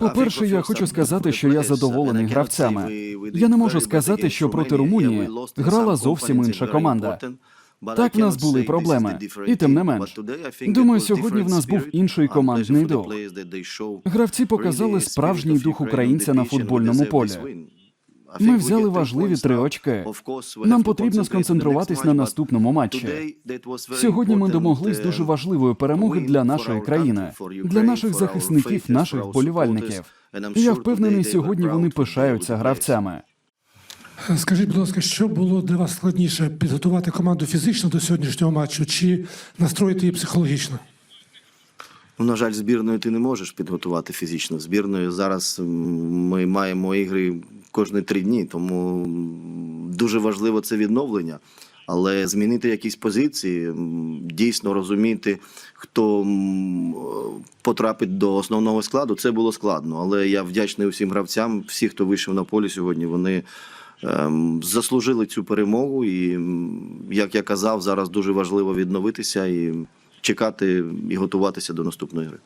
По-перше, я хочу сказати, що я задоволений гравцями. Я не можу сказати, що проти Румунії грала зовсім інша команда. Так, в нас були проблеми, і тим не менш. Думаю, сьогодні в нас був інший командний дух. Гравці показали справжній дух українця на футбольному полі. Ми взяли важливі три очки. Нам потрібно сконцентруватись на наступному матчі. Сьогодні ми домоглись дуже важливої перемоги для нашої країни, для наших захисників, наших вболівальників. Я впевнений, сьогодні вони пишаються гравцями. Скажіть, будь ласка, що було для вас складніше підготувати команду фізично до сьогоднішнього матчу чи настроїти її психологічно? Ну, на жаль, збірною ти не можеш підготувати фізично. Збірною зараз ми маємо ігри кожні три дні, тому дуже важливо це відновлення. Але змінити якісь позиції, дійсно розуміти, хто потрапить до основного складу, це було складно. Але я вдячний усім гравцям, всі, хто вийшов на полі сьогодні, вони ем, заслужили цю перемогу. І, як я казав, зараз дуже важливо відновитися і чекати і готуватися до наступної гри.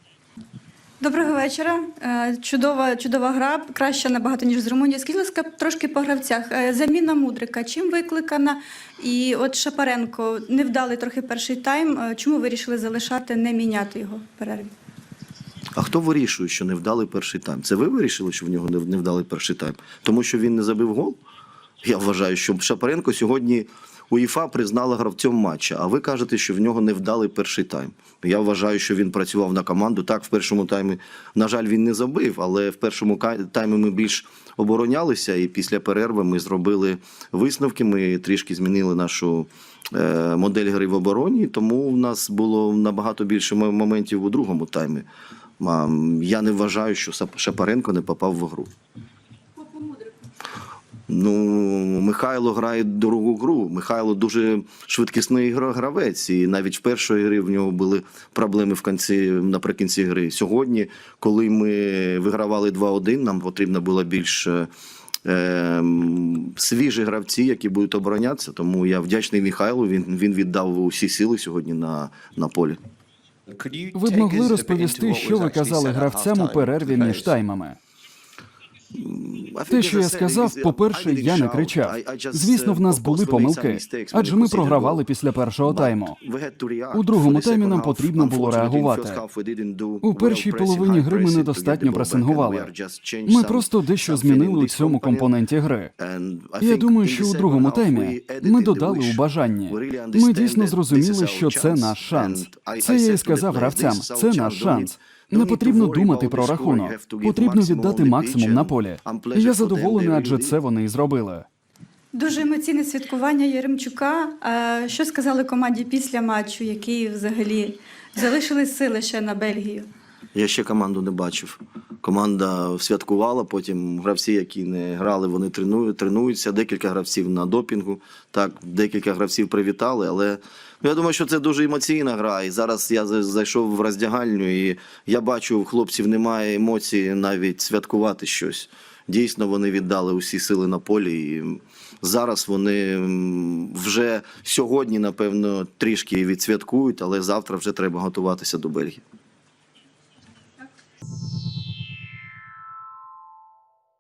Доброго вечора. Е, Чудова, чудова гра, краща набагато ніж з Румунії. Скажіть, ласка, трошки по гравцях. Е, Заміна мудрика. Чим викликана? І от Шапаренко невдалий трохи перший тайм. Е, Чому вирішили залишати, не міняти його в перерві? А хто вирішує, що не вдалий перший тайм? Це ви вирішили, що в нього не не перший тайм? Тому що він не забив гол? Я вважаю, що Шапаренко сьогодні УЄФА признала гравцем матча, а ви кажете, що в нього не вдалий перший тайм. Я вважаю, що він працював на команду. Так, в першому таймі, на жаль, він не забив, але в першому таймі ми більш оборонялися, і після перерви ми зробили висновки. Ми трішки змінили нашу е, модель гри в обороні, тому в нас було набагато більше моментів у другому таймі. Я не вважаю, що Шапаренко не попав в гру. Ну, Михайло грає другу гру. Михайло дуже швидкісний гра- гравець, і навіть в першої гри в нього були проблеми в кінці наприкінці гри. Сьогодні, коли ми вигравали 2-1, нам потрібно було більш е, ем, свіжі гравці, які будуть оборонятися. Тому я вдячний Михайлу. Він, він віддав усі сили сьогодні на, на полі. Ви б могли розповісти, що ви казали гравцям у перерві між таймами? Те, що я сказав, по-перше, я не кричав. Звісно, в нас були помилки, адже ми програвали після першого тайму. У другому таймі нам потрібно було реагувати. У першій половині гри ми недостатньо пресингували. Ми просто дещо змінили у цьому компоненті гри. Я думаю, що у другому таймі ми додали у бажанні. Ми дійсно зрозуміли, що це наш шанс. Це я і сказав гравцям. Це наш шанс. Не потрібно думати про рахунок. Потрібно віддати максимум на полі. Я задоволений, адже це вони і зробили. Дуже емоційне святкування Єремчука. Е, Що сказали команді після матчу, які взагалі залишили сили ще на Бельгію? Я ще команду не бачив. Команда святкувала, потім гравці, які не грали, вони тренують, тренуються. Декілька гравців на допінгу. Так, декілька гравців привітали, але ну, я думаю, що це дуже емоційна гра. І зараз я зайшов в роздягальню, і я бачу, у хлопців немає емоцій навіть святкувати щось. Дійсно, вони віддали усі сили на полі. І зараз вони вже сьогодні, напевно, трішки відсвяткують, але завтра вже треба готуватися до Бельгії.